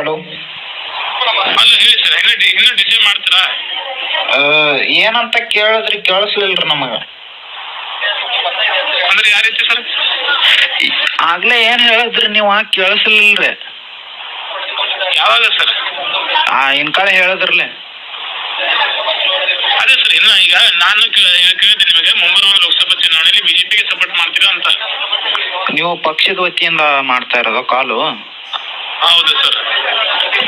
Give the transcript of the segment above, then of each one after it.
Hello ಅಲ್ಲ ಹೇಳಿ sir ಇನ್ನೂ ಡಿ- ಇನ್ನೂ ಡಿಸೈಡ್ ಮಾಡ್ತೀರಾ? ಏನಂತ ಕೇಳಿದ್ರಿ ಕೇಳಿಸ್ಲಿಲ್ರಿ ನಮಗ. ಅಂದ್ರೆ ಯಾವ ರೀತಿ ಸರ್ ಆಗ್ಲೇ ಏನ್ ಹೇಳಿದ್ರಿ ನೀವು? ಕೇಳಿಸ್ಲಿಲ್ರಿ. ಯಾವಾಗ ಸರ್ ಆ ಇನ್ ಕಡೆ ಹೇಳಿದ್ರಲ್ಲ. ಅದೇ ಸರ್ ಇನ್ನು ಈಗ ನಾನು ಕೇಳಿದೆ ನಿಮಗೆ ಮುಂಬರುವ ಲೋಕಸಭಾ ಚುನಾವಣೆಯಲ್ಲಿ ಬಿಜೆಪಿಗೆ ಸಪೋರ್ಟ್ ಮಾಡ್ತೀರಾ ಅಂತ. ನೀವು ಪಕ್ಷದ ವತಿಯಿಂದ ಮಾಡ್ತಾ ಇರೋದು ಕಾಲು? ಹೌದು ಸರ್.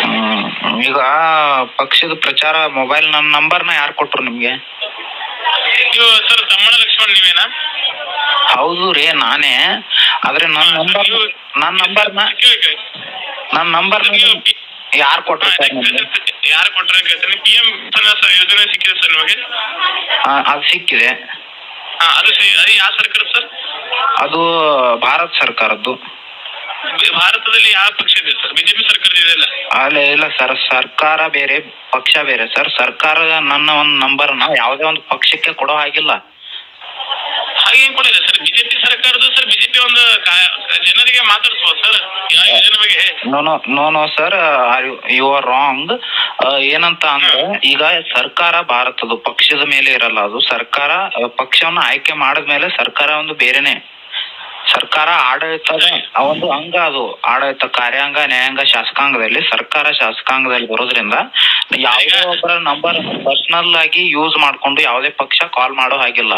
ಹ್ಮ್. ಈಗ ಪಕ್ಷದ ಪ್ರಚಾರ ಮೊಬೈಲ್ ನನ್ನ ನಂಬರ್ನ ಯಾರು ಕೊಟ್ರು ನಿಮ್ಗೆ? ನೀವು ಸರ್ ತಮ್ಮಣ್ಣ ಲಕ್ಷ್ಮಣ್ ನೀವೇನಾ? ಹೌದು ರೀ ನಾನೇ. ಆದ್ರೆ ನನ್ನ ನಂಬರ್ ನನ್ನ ನಂಬರ್ನ. ನನ್ನ ನಂಬರ್ ಯಾರು ಕೊಟ್ರು ಸರ್ ನಿಮ್ಗೆ ಯಾರು ಕೊಟ್ಟರೆ ಕೇಳ್ತೀನಿ ಪಿ ಎಂ ಯೋಜನೆ ಸಿಕ್ಕಿದೆ ಸರ್ ನಿಮಗೆ? ಆ, ಅದು ಸಿಕ್ಕಿದೆ. ಹಾ ಅದು ಸಿ- ಅದು ಯಾವ ಸರ್ಕಾರ ಸರ್? ಅದು ಭಾರತ ಸರ್ಕಾರದ್ದು. ಭಾರತದಲ್ಲಿ ಯಾವ ಪಕ್ಷ ಇದೆ ಸರ್? ಬಿಜೆಪಿ ಸರ್ಕಾರ ಇದೆಯಲ್ಲ ಅಲ್ಲ? ಇಲ್ಲ ಸರ್. ಸರ್ಕಾರ ಬೇರೆ ಪಕ್ಷ ಬೇರೆ. ಸರ್ ಸರ್ಕಾರ ನನ್ನ ಒಂದು ನಂಬರ್ನ ಯಾವುದೇ ಒಂದು ಪಕ್ಷಕ್ಕೆ ಕೊಡೋ ಹಾಗಿಲ್ಲ. ಹಾಗೆ ಕೂಡ ಇದೆ ಸರ್? ಬಿಜೆಪಿ ಸರ್ಕಾರದ ಸರ್ ಬಿಜೆಪಿ ಒಂದು ಕಾ- ಜನರಿಗೆ ಮಾತಾಡಿಸ್ಬೋದು ಸರ್. ಯಾವ ಯೋಜನೆ ಬಗ್ಗೆ no no no no sir you are wrong ಏನಂತ ಅಂದ್ರೆ ಈಗ ಸರ್ಕಾರ ಭಾರತದ ಪಕ್ಷದ ಮೇಲೆ ಇರಲ್ಲ. ಅದು ಸರ್ಕಾರ ಆ, ಪಕ್ಷವನ್ನ ಆಯ್ಕೆ ಮಾಡಿದ್ಮೇಲೆ ಸರ್ಕಾರ ಒಂದು ಬೇರೆನೆ. ಸರ್ಕಾರ ಆಡಳಿತದ ಒಂದು ಅಂಗ ಅದು. ಆಡಳಿತ ಕಾರ್ಯಾಂಗ, ನ್ಯಾಯಾಂಗ ಶಾಸಕಾಂಗದಲ್ಲಿ, ಸರ್ಕಾರ ಶಾಸಕಾಂಗದಲ್ಲಿ ಬರೋದ್ರಿಂದ ಯಾವುದೇ ಒಬ್ಬರ ನಂಬರ್ ಪರ್ಸನಲ್ ಆಗಿ ಯೂಸ್ ಮಾಡ್ಕೊಂಡು ಯಾವುದೇ ಪಕ್ಷ ಕಾಲ್ ಮಾಡೋ ಹಾಗಿಲ್ಲ.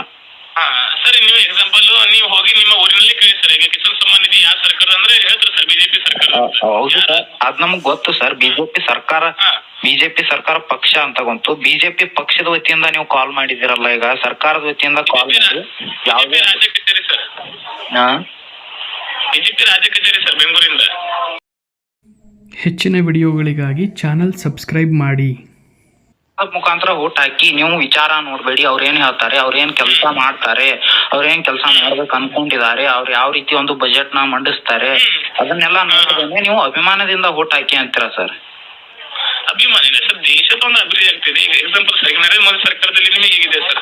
ಹಾ ಸರಿ ನೀವು ಎಕ್ಸಾಂಪಲ್ ನೀವು ಹೋಗಿ ನಿಮ್ಮ ಊರಿನಲ್ಲಿ ಕೇಳಿ ಸರ್ ಈಗ ಕಿಸಾನ್ ಸಮ್ಮಾನ್ ನಿಧಿ ಯಾವ ಸರ್ಕಾರ ಅಂದ್ರೆ ಹೇಳ್ತಾರೆ ಸರ್ ಬಿಜೆಪಿ ಸರ್ಕಾರ ಹೌದು ಸರ್ ಅದ್ ನಮಗ್ ಗೊತ್ತು ಸರ್ ಬಿಜೆಪಿ ಸರ್ಕಾರ ಬಿಜೆಪಿ ಸರ್ಕಾರ ಪಕ್ಷ ಅಂತ ಬಂತು ಬಿಜೆಪಿ ಪಕ್ಷದ ವತಿಯಿಂದ ನೀವು ಕಾಲ್ ಮಾಡಿದಿರಲ್ಲ ಈಗ ಸರ್ಕಾರದ ವತಿಯಿಂದ ಕಾಲ್ ಮಾಡಿ ಬಿಜೆಪಿ ಯಾವುದೇ ರಾಜ್ಯ ಕಚೇರಿ ಸರ್. ಹಾ? ಬಿಜೆಪಿ ರಾಜ್ಯ ಕಚೇರಿ ಸರ್ ಬೆಂಗಳೂರಿಂದ. ಹೆಚ್ಚಿನ ವಿಡಿಯೋಗಳಿಗಾಗಿ ಚಾನಲ್ ಸಬ್ಸ್ಕ್ರೈಬ್ ಮಾಡಿ. ಮುಖಾಂತರ ಓಟ್ ಹಾಕಿ, ನೀವು ವಿಚಾರ ನೋಡ್ಬೇಡಿ, ಅವ್ರ ಏನ್ ಹೇಳ್ತಾರೆ, ಅವ್ರ ಏನ್ ಕೆಲಸ ಮಾಡ್ತಾರೆ, ಅವ್ರ ಏನ್ ಕೆಲಸ ಮಾಡ್ಬೇಕು ಅನ್ಕೊಂಡಿದ್ದಾರೆ, ಅವ್ರು ಯಾವ ರೀತಿ ಒಂದು ಬಜೆಟ್ನ ಮಂಡಿಸ್ತಾರೆ, ಅದನ್ನೆಲ್ಲ ನೋಡಿದ್ರೆ ನೀವು ಅಭಿಮಾನದಿಂದ ಓಟ್ ಹಾಕಿ ಅಂತೀರಾ ಸರ್? ಅಭಿಮಾನಿ ಇದೆ ಸರ್ ದೇಶದ ಅಭಿವೃದ್ಧಿ ಆಗ್ತಿದೆ. ಈಗ ಎಕ್ಸಾಂಪಲ್ ಸರ್ ನರೇಂದ್ರ ಮೋದಿ ಸರ್ಕಾರದಲ್ಲಿ ನಿಮಗೆ ಹೇಗಿದೆ ಸರ್?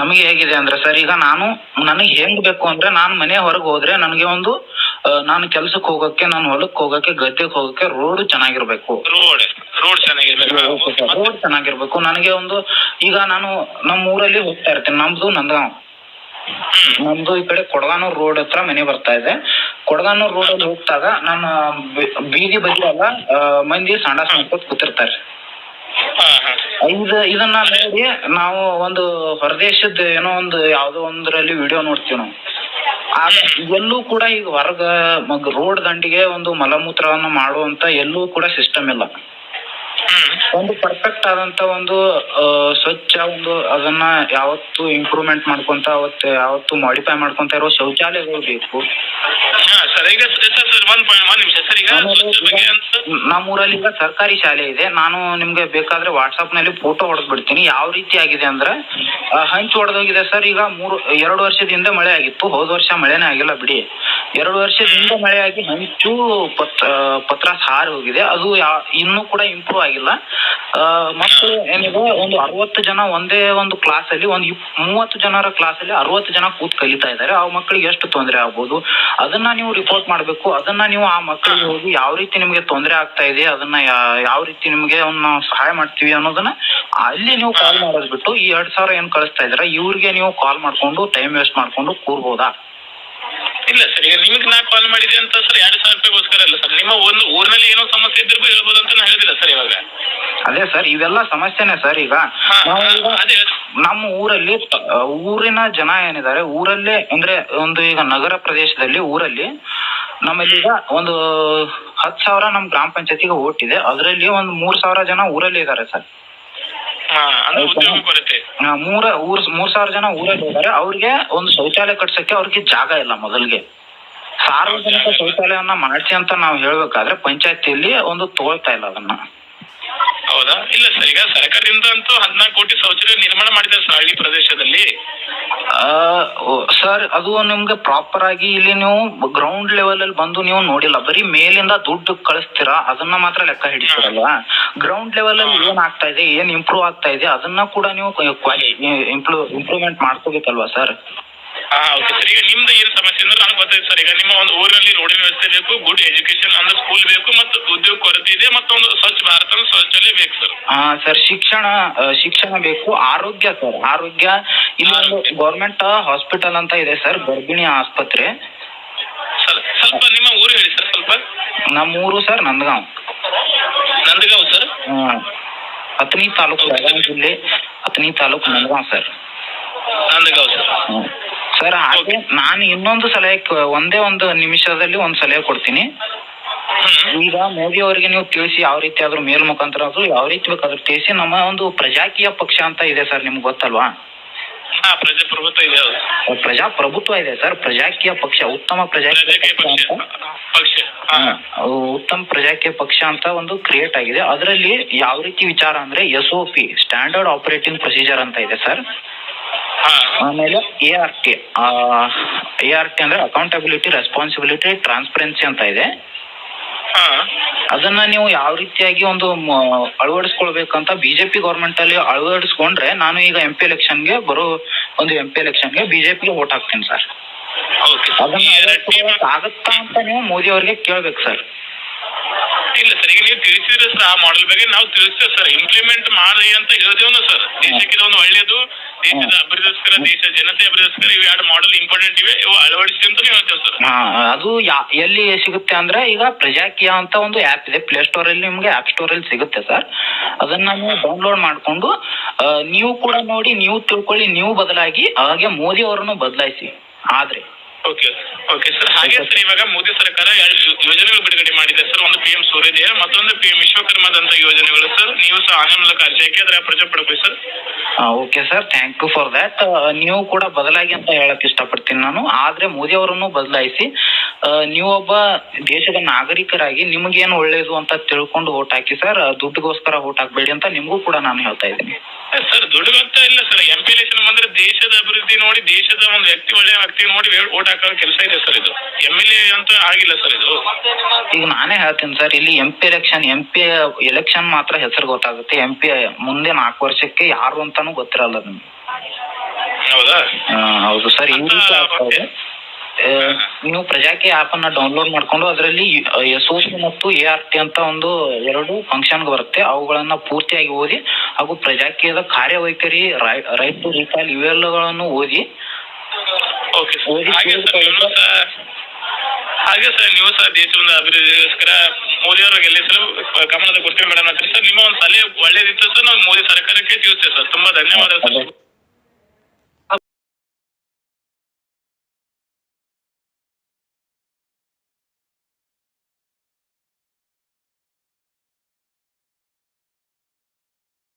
ನಮಗೆ ಹೇಗಿದೆ ಅಂದ್ರೆ ಸರ್ ಈಗ ನಾನು ನನಗೆ ಹೆಂಗ್ ಬೇಕು ಅಂದ್ರೆ ನಾನು ಮನೆ ಹೊರಗೆ ಹೋದ್ರೆ ನನಗೆ ಒಂದು ನಾನು ಕೆಲ್ಸಕ್ಕೆ ಹೋಗಕ್ಕೆ ನಾನು ಹೊಲಕ್ಕೆ ಹೋಗಕ್ಕೆ ಗದ್ದೆಗೆ ಹೋಗಕ್ಕೆ ರೋಡ್ ಚೆನ್ನಾಗಿರ್ಬೇಕು. ರೋಡ್ ರೋಡ್ ಚೆನ್ನಾಗಿರ್ಬೇಕು. ರೋಡ್ ಚೆನ್ನಾಗಿರ್ಬೇಕು. ನನಗೆ ಒಂದು ಈಗ ನಾನು ನಮ್ಮ ಊರಲ್ಲಿ ಹೋಗ್ತಾ ಇರ್ತೀನಿ. ನಮ್ದು ನಂದಗಾಂವ್. ನಮ್ದು ಈ ಕಡೆ ಕೊಡಗಾನೂರ್ ರೋಡ್ ಹತ್ರ ಮನೆ ಬರ್ತಾ ಇದೆ. ಕೊಡಗಾನೂರ್ ರೋಡ್ ಅಲ್ಲಿ ಹೋಗ್ತಾಗ ನಾನು ಬೀದಿ ಬದಿ ಎಲ್ಲ ಮಂದಿ ಸಂಡಾಸ ಮಾಡ್ಕೊತ ಕೂತಿರ್ತಾರೆ. ಇದನ್ನ ನೋಡಿ ನಾವು ಒಂದು ಹೊರದೇಶದ ಏನೋ ಒಂದು ಯಾವ್ದೋ ಒಂದ್ರಲ್ಲಿ ವಿಡಿಯೋ ನೋಡ್ತೀವಿ ನಾವು. ಎಲ್ಲೂ ಕೂಡ ಈಗ ಹೊರಗ ಮಗ್ ರೋಡ್ ದಂಡಿಗೆ ಒಂದು ಮಲಮೂತ್ರವನ್ನು ಮಾಡುವಂತ ಎಲ್ಲೂ ಕೂಡ ಸಿಸ್ಟಮ್ ಇಲ್ಲ. ಒಂದು ಪರ್ಫೆಕ್ಟ್ ಆದಂತ ಒಂದು ಸ್ವಚ್ಛ ಒಂದು ಅದನ್ನ ಯಾವತ್ತು ಇಂಪ್ರೂವ್ಮೆಂಟ್ ಮಾಡ್ಕೊಂತ ಅವತ್ತು, ಯಾವತ್ತು ಮಾಡಿಫೈ ಮಾಡ್ಕೊಂತ ಇರೋ ಶೌಚಾಲಯಗಳು ಬೇಕು. ಹಾ, ಸರ್, ಈಗ ನಮ್ಮೂರಲ್ಲಿ ಈಗ ಸರ್ಕಾರಿ ಶಾಲೆ ಇದೆ. ನಾನು ನಿಮ್ಗೆ ಬೇಕಾದ್ರೆ ವಾಟ್ಸ್ಆಪ್ನಲ್ಲಿ ಫೋಟೋ ಹೊಡೆದ್ ಬಿಡ್ತೀನಿ ಯಾವ ರೀತಿ ಆಗಿದೆ ಅಂದ್ರೆ ಹಂಚ್ ಹೊಡೆದೋಗಿದೆ ಸರ್. ಈಗ ಮೂರು ಎರಡು ವರ್ಷದಿಂದ ಮಳೆ ಆಗಿತ್ತು. ಹೋದ ವರ್ಷ ಮಳೆನೇ ಆಗಿಲ್ಲ ಬಿಡಿ. ಎರಡು ವರ್ಷದಿಂದ ಮಳೆ ಆಗಿ ಹಂಚು ಪತ್ ಪತ್ರ ಹಾರಿ ಹೋಗಿದೆ. ಅದು ಇನ್ನೂ ಕೂಡ ಇಂಪ್ರೂವ್ ಆಗಿಲ್ಲ. ಮತ್ತು ಏನಿದೆ ಒಂದು ಅರವತ್ತು ಜನ ಒಂದೇ ಒಂದು ಕ್ಲಾಸ್ ಅಲ್ಲಿ ಒಂದು ಮೂವತ್ತು ಜನರ ಕ್ಲಾಸ್ ಅಲ್ಲಿ ಅರವತ್ತು ಜನ ಕೂತ್ ಕಲಿತಾ ಇದ್ದಾರೆ. ಆ ಮಕ್ಕಳಿಗೆ ಎಷ್ಟು ತೊಂದರೆ ಆಗ್ಬೋದು? ಅದನ್ನ ನೀವು ರಿಪೋರ್ಟ್ ಮಾಡಬೇಕು. ಅದನ್ನ ನೀವು ಆ ಮಕ್ಕಳಿಗೆ ಹೋಗಿ ಯಾವ ರೀತಿ ನಿಮಗೆ ತೊಂದರೆ ಆಗ್ತಾ ಇದೆ ಅದನ್ನ ಯಾವ ರೀತಿ ನಿಮಗೆ ಅವ್ನ ಸಹಾಯ ಮಾಡ್ತೀವಿ ಅನ್ನೋದನ್ನ ಅಲ್ಲಿ ನೀವು ಕಾಲ್ ಮಾಡೋದ್ ಬಿಟ್ಟು ಈ ಎರಡ್ ಸಾವಿರ ಏನ್ ಕಳಿಸ್ತಾ ಇದ್ರ ಇವ್ರಿಗೆ ನೀವು ಕಾಲ್ ಮಾಡ್ಕೊಂಡು ಟೈಮ್ ವೇಸ್ಟ್ ಮಾಡ್ಕೊಂಡು ಕೂರ್ಬೋದಾ? ಇಲ್ಲ ಸರ್ ಈಗ ನಿಮಗೆ ನಾ ಕಾಲ್ ಮಾಡಿದೆ ಅಂತ ಸರ್ ಎರಡು ಸಾವಿರ ರೂಪಾಯಿಗೋಸ್ಕರ ಅಲ್ಲ ಸರ್ ನಿಮ್ಮ ಒಂದು ಊರಿನಲ್ಲಿ ಏನೋ ಸಮಸ್ಯೆ ಇದ್ರೂ ಹೇಳ್ಬೋದು ಅಂತ ನಾ ಹೇಳಿದಿಲ್ಲ ಸರ್ ಇವಾಗ. ಅದೇ ಸರ್ ಇವೆಲ್ಲ ಸಮಸ್ಯೆನೆ ಸರ್ ಈಗ. ನಮ್ಮ ಊರಲ್ಲಿ ಊರಿನ ಜನ ಏನಿದ್ದಾರೆ ಊರಲ್ಲೇ ಅಂದ್ರೆ ಒಂದು ಈಗ ನಗರ ಪ್ರದೇಶದಲ್ಲಿ ಊರಲ್ಲಿ ನಮ್ಮಲ್ಲಿ ಈಗ ಒಂದು ಹತ್ತು ಸಾವಿರ ನಮ್ ಗ್ರಾಮ ಪಂಚಾಯತಿಗೆ ಓಟ್ ಇದೆ. ಅದರಲ್ಲಿ ಒಂದು ಮೂರ್ ಸಾವಿರ ಜನ ಊರಲ್ಲಿ ಇದ್ದಾರೆ ಸರ್. ಮೂರ ಊರ್ ಮೂರ್ ಸಾವಿರ ಜನ ಊರಲ್ಲಿ ಇದ್ದಾರೆ ಅವ್ರಿಗೆ ಒಂದು ಶೌಚಾಲಯ ಕಟ್ಸಕ್ಕೆ ಅವ್ರಿಗೆ ಜಾಗ ಇಲ್ಲ ಮೊದಲಿಗೆ. ಸಾರ್ವಜನಿಕ ಶೌಚಾಲಯವನ್ನ ಮಾಡಿಸಿ ಅಂತ ನಾವು ಹೇಳ್ಬೇಕಾದ್ರೆ ಪಂಚಾಯತಿಯಲ್ಲಿ ಒಂದು ತೋಳ್ತಾ ಇಲ್ಲ ಅದನ್ನ. ಹೌದಾ? ಇಲ್ಲ ಸರ್ ಈಗ ಸರ್ಕಾರದಿಂದ ಅಂತೂ ಹದಿನಾಲ್ಕು ಕೋಟಿ ಶೌಚಾಲಯ ನಿರ್ಮಾಣ ಮಾಡಿದ್ದಾರೆ ಸರ್ ಹಳ್ಳಿ ಪ್ರದೇಶದಲ್ಲಿ. ಸರ್ ಅದು ನಿಮ್ಗೆ ಪ್ರಾಪರ್ ಆಗಿ ಇಲ್ಲಿ ನೀವು ಗ್ರೌಂಡ್ ಲೆವೆಲ್ ಅಲ್ಲಿ ಬಂದು ನೀವು ನೋಡಿಲ್ಲ. ಬರೀ ಮೇಲಿಂದ ದುಡ್ಡು ಕಳಿಸ್ತೀರಾ? ಅದನ್ನ ಮಾತ್ರ ಲೆಕ್ಕ ಹಿಡಿಸ್ತಾರಲ್ವಾ? ಗ್ರೌಂಡ್ ಲೆವೆಲ್ ಅಲ್ಲಿ ಏನ್ ಆಗ್ತಾ ಇದೆ ಏನ್ ಇಂಪ್ರೂವ್ ಆಗ್ತಾ ಇದೆ ಅದನ್ನ ಕೂಡ ನೀವು ಇಂಪ್ರೂವ್ ಇಂಪ್ರೂವ್ಮೆಂಟ್ ಮಾಡ್ಕೋಬೇಕಲ್ವಾ ಸರ್? ಹಾ ಓಕೆ ಸರ್ ಈಗ ನಿಮ್ದು ಏನ್ ಸಮಸ್ಯೆ? ಅಂದ್ರೆ ನನಗೆ ಗೊತ್ತಾಯ್ತು ಸರ್ ಈಗ ನಿಮ್ಮ ಒಂದು ಊರಿನಲ್ಲಿ ರೋಡಿನ ವ್ಯವಸ್ಥೆ ಬೇಕು ಗುಡ್ ಎಜುಕೇಶನ್ ಅಂದ್ರೆ ಸ್ಕೂಲ್ ಬೇಕು ಮತ್ತು ಉದ್ಯೋಗ ಕೊರತೆ ಇದೆ ಮತ್ತೊಂದು ಸ್ವಚ್ಛ ಭಾರತ ಶೌಚಾಲಯ ಬೇಕು ಸರ್ ಹಾ ಸರ್ ಶಿಕ್ಷಣ ಆ, ಶಿಕ್ಷಣ ಬೇಕು ಆರೋಗ್ಯ ಸರ್ ಆರೋಗ್ಯ ಇಲ್ಲಿ ಒಂದು ಆರೋಗ್ಯ. ಗೌರ್ಮೆಂಟ್ ಹಾಸ್ಪಿಟಲ್ ಅಂತ ಇದೆ ಸರ್ ಗರ್ಭಿಣಿ ಆಸ್ಪತ್ರೆ. ಸರ್ ಸ್ವಲ್ಪ ನಿಮ್ಮ ಊರು ಹೇಳಿ ಸರ್ ಸ್ವಲ್ಪ. ನಮ್ಮೂರು ಸರ್ ನಂದಗಾಂವ್. ನಂದಗಾಂವ್ ಸರ್. ಹತ್ತನಿ ತಾಲೂಕು ಬೆಳಗಾವಿ ಜಿಲ್ಲೆ ಹತ್ತನೇ ತಾಲೂಕು ನಂದಗಾಂವ್ ಸರ್ ನಂದಗಾಂವ್ ಸರ್ ಹ್ಮ್. ಸರ್ ಹಾಗೆ ನಾನು ಇನ್ನೊಂದು ಸಲಹೆ ಕ- ಒಂದೇ ಒಂದು ನಿಮಿಷದಲ್ಲಿ ಒಂದು ಸಲಹೆ ಕೊಡ್ತೀನಿ. ಈಗ ಮೋದಿ ಅವರಿಗೆ ನೀವು ತಿಳಿಸಿ ಯಾವ ರೀತಿ ಆದ್ರೂ ಮೇಲ್ ಮುಖಾಂತರ ಆದ್ರೂ ಯಾವ ರೀತಿ ಬೇಕಾದ್ರೂ ತಿಳಿಸಿ. ನಮ್ಮ ಒಂದು ಪ್ರಜಾಕೀಯ ಪಕ್ಷ ಅಂತ ಇದೆ ಸರ್ ನಿಮ್ಗೆ ಗೊತ್ತಲ್ವಾ? ಹಾ ಪ್ರಜಾಪ್ರಭುತ್ವ ಇದೆ ಹೌದು. ಪ್ರಜಾಪ್ರಭುತ್ವ ಇದೆ ಸರ್ ಪ್ರಜಾಕೀಯ ಪಕ್ಷ ಉತ್ತಮ ಪ್ರಜಾಕೀಯ ಪಕ್ಷ ಪಕ್ಷ. ಅಂತ. ಪಕ್ಷ. ಹಾ. ಅವು ಉತ್ತಮ ಪ್ರಜಾಕೀಯ ಪಕ್ಷ ಅಂತ ಒಂದು ಕ್ರಿಯೇಟ್ ಆಗಿದೆ. ಅದರಲ್ಲಿ ಯಾವ ರೀತಿ ವಿಚಾರ ಅಂದ್ರೆ S O P standard operating procedure ಅಂತ ಇದೆ ಸರ್. ಆಮೇಲೆ A R K A R K ಅಂದ್ರೆ ಅಕೌಂಟಬಿಲಿಟಿ ರೆಸ್ಪಾನ್ಸಿಬಿಲಿಟಿ ಟ್ರಾನ್ಸ್ಪರೆನ್ಸಿ ಅಂತ ಇದೆ. ಅದನ್ನ ನೀವು ಯಾವ ರೀತಿಯಾಗಿ ಒಂದು ಅಳವಡಿಸ್ಕೊಳ್ಬೇಕಂತ ಬಿಜೆಪಿ ಗೌರ್ಮೆಂಟ್ ಅಲ್ಲಿ ಅಳವಡಿಸ್ಕೊಂಡ್ರೆ ನಾನು ಈಗ ಎಂ ಪಿ ಎಲೆಕ್ಷನ್ಗೆ ಬರೋ ಒಂದು ಎಂ ಪಿ ಎಲೆಕ್ಷನ್ಗೆ ಬಿಜೆಪಿಗೆ ವೋಟ್ ಹಾಕ್ತೀನಿ ಸರ್ ಅದನ್ನ ಆಗತ್ತಾ ಅಂತ ನೀವು ಮೋದಿ ಅವರಿಗೆ ಕೇಳ್ಬೇಕು ಸರ್ ಇಲ್ಲ ಸರ್ ಈಗ ನೀವು ತಿಳಿಸಿದ್ರೆ ಸರ್ ಆ ಮಾಡೆಲ್ ಬಗ್ಗೆ ನಾವು ತಿಳಿಸ್ತೇವೆ ಸರ್ ಇಂಪ್ಲಿಮೆಂಟ್ ಮಾಡಿ ಅಂತ ಹೇಳಿದೇವನು ಸರ್ ದೇಶಕ್ಕೆ ಒಂದು ಒಳ್ಳೇದು ದೇಶದ ಅಭಿವೃದ್ಧಿಗೋಸ್ಕರ ದೇಶ ಜನತೆ ಅಭಿವೃದ್ಧಿಗೋಸ್ಕರ ಇವು ಎರಡು ಮಾಡೆಲ್ ಇಂಪಾರ್ಟೆಂಟ್ ಇವೆ ಇವು ಅಳವಡಿಸಿ ಅಂತ ಹೇಳ್ತೇವೆ ಸರ್? ಹಾ ಅದು ಯಾ- ಎಲ್ಲಿ ಸಿಗುತ್ತೆ ಅಂದ್ರೆ ಈಗ ಪ್ರಜಾಕಿಯ ಅಂತ ಒಂದು ಆ್ಯಪ್ ಇದೆ. ಪ್ಲೇ ಸ್ಟೋರ್ ಅಲ್ಲಿ ನಿಮ್ಗೆ ಆಪ್ ಸ್ಟೋರ್ ಅಲ್ಲಿ ಸಿಗುತ್ತೆ ಸರ್. ಅದನ್ನ ನೀವು ಡೌನ್ಲೋಡ್ ಮಾಡ್ಕೊಂಡು ಆ, ನೀವು ಕೂಡ ನೋಡಿ ನೀವು ತಿಳ್ಕೊಳ್ಳಿ ನೀವು ಬದಲಾಗಿ ಹಾಗೆ ಮೋದಿ ಅವರನ್ನು ಬದಲಾಯಿಸಿ. ಆದ್ರೆ ಓಕೆ ಓಕೆ ಸರ್ ಹಾಗೆ ಸರ್ ಇವಾಗ ಮೋದಿ ಸರ್ಕಾರ ಎರಡು ಯೋಜನೆಗಳು ಬಿಡುಗಡೆ ಮಾಡಿದೆ ಸರ್ ಒಂದು ಪಿ ಎಂ ಸೂರ್ಯೋದಯ ಮತ್ತೊಂದು ಪಿ ಎಂ ವಿಶ್ವಕರ್ಮದಂತ ಯೋಜನೆಗಳು ಸರ್ ನೀವು ಸಹ ಆನೆ ಮೂಲಕ ಅರ್ಜಿ ಹಾಕಿ ಅದರ ಪ್ರಜೆ ಪಡ್ಕೊಳ್ಳಿ sir okay sir thank you for that ನೀವು ಕೂಡ ಬದಲಾಗಿ ಅಂತ ಹೇಳಕ್ ಇಷ್ಟಪಡ್ತೀನಿ ನಾನು. ಆದ್ರೆ ಮೋದಿ ಅವರನ್ನು ಬದಲಾಯಿಸಿ ನೀವು ಒಬ್ಬ ದೇಶದ ನಾಗರಿಕರಾಗಿ ನಿಮಗೇನು ಒಳ್ಳೇದು ಅಂತ ತಿಳ್ಕೊಂಡು ಓಟ್ ಹಾಕಿ ಸರ್ ದುಡ್ಡುಗೋಸ್ಕರ ಓಟ್ ಹಾಕ್ಬೇಡಿ ಅಂತ ನಿಮಗೂ ಕೂಡ ನಾನು ಹೇಳ್ತಾ ಇದ್ದೀನಿ. ಸರ್ ದುಡ್ಡು ಅಂತ ಇಲ್ಲ ಸರ್. ಎಂ ಪಿ ಎಲೆಕ್ಷನ್ ಬಂದ್ರೆ ದೇಶದ ಅಭಿವೃದ್ಧಿ ನೋಡಿ ದೇಶದ ಒಂದು ವ್ಯಕ್ತಿ ಒಳ್ಳೆಯ ವ್ಯಕ್ತಿ ನೋಡಿ ಓಟ್ ಹಾಕೋ ಕೆಲಸ ಇದೆ ಸರ್ ಇದು. ಎಂ ಎಲ್ ಎ ಅಂತ ಆಗಿಲ್ಲ ಸರ್ ಇದು. ಈಗ ನಾನೇ ಹೇಳ್ತೀನಿ ಸರ್ ಇಲ್ಲಿ M P election M P election ಮಾತ್ರ ಹೆಸರು ಗೊತ್ತಾಗುತ್ತೆ. ಎಂ ಪಿ ಮುಂದೆ ನಾಲ್ಕು ವರ್ಷಕ್ಕೆ ಯಾರು ಅಂತಾನೂ ಗೊತ್ತಿರಲ್ಲ ನಿಮ್ಗೆ. ಹೌದಾ? ಹೌದು ಸರ್ ಈ ರೀತಿ ನೀವು ಪ್ರಜಾಕಿ ಆಪ್ ಅನ್ನ ಡೌನ್ಲೋಡ್ ಮಾಡ್ಕೊಂಡು ಅದರಲ್ಲಿ ಎಸ್ ಒ ಮತ್ತು ಎ ಆರ್ ಟಿ ಅಂತ ಒಂದು ಎರಡು ಫಂಕ್ಷನ್ ಬರುತ್ತೆ. ಅವುಗಳನ್ನ ಪೂರ್ತಿಯಾಗಿ ಓದಿ ಹಾಗೂ ಪ್ರಜಾಕೀಯದ ಕಾರ್ಯವೈಖರಿ ರೈಟ್ ಟು ರೀಕಾಲ್ ಇವೆಲ್ಲಗಳನ್ನು ಓದಿ ಓಕೆ ಸರ್ ಹಾಗೆ ಸರ್ ನೀವು ಸಹ ಹಾಗೆ ಸರ್ ನೀವು ಸಹ ದೇಶದ ಅಭಿವೃದ್ಧಿಗೋಸ್ಕರ ಮೋದಿ ಅವರ ಗೆಲ್ಲಿಸಲು ಕಮಲದ ಗುರುತಿನ ಮೇಡಮ್. ಸರ್ ನಿಮ್ಮ ಒಂದು ಸಲಹೆ ಒಳ್ಳೇದಿತ್ತು ಸರ್ ನಾವು ಮೋದಿ ಸರ್ಕಾರಕ್ಕೆ ತಿಳಿಸ್ತೇವೆ ಸರ್. ತುಂಬಾ ಧನ್ಯವಾದ ಸರ್.